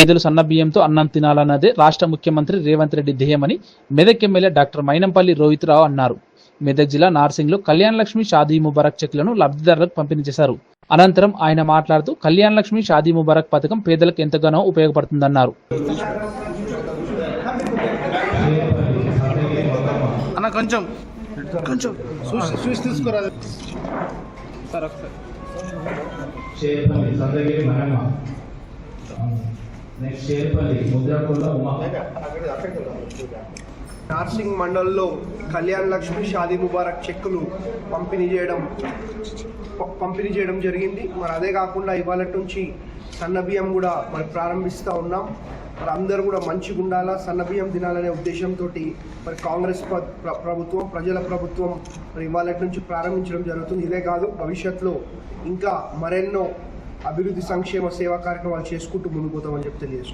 పేదలు సన్న బియ్యంతో అన్నం తినాలన్నదే రాష్ట్ర ముఖ్యమంత్రి రేవంత్ రెడ్డి ధ్యేయమని మెదక్ ఎమ్మెల్యే డాక్టర్ మైనంపల్లి రోహిత్రావు అన్నారు. మెదక్ జిల్లా నార్సింగ్లో కళ్యాణ లక్ష్మి షాదీ ముబారక్ చెక్లను లబ్ధిదారులకు పంపిణీ చేశారు. అనంతరం ఆయన మాట్లాడుతూ కళ్యాణ లక్ష్మి షాదీ ముబారక్ పథకం పేదలకు ఎంతగానో ఉపయోగపడుతుందన్నారు. అన్న కొంచెం కొంచెం చూసి నెక్స్ట్ షేర్పల్లి ముద్రకొండ ఉమా? నార్సింగ్ మండల్లో కళ్యాణ్ లక్ష్మి షాదీ ముబారక్ చెక్కులు పంపిణీ చేయడం పంపిణీ చేయడం జరిగింది. మరి అదే కాకుండా ఇవాళ నుంచి సన్న బియ్యం కూడా మరి ప్రారంభిస్తూ ఉన్నాం. మరి అందరూ కూడా మంచిగా ఉండాలా? సన్న బియ్యం తినాలనే ఉద్దేశంతో మరి కాంగ్రెస్ ప్రభుత్వం ప్రజల ప్రభుత్వం మరి ఇవాళ నుంచి ప్రారంభించడం జరుగుతుంది. ఇదే కాదు భవిష్యత్తులో ఇంకా మరెన్నో అభివృద్ధి సంక్షేమ సేవా కార్యక్రమాలు చేసుకుంటూ ముందుకు పోతామని చెప్పి తెలియజేస్తున్నాం.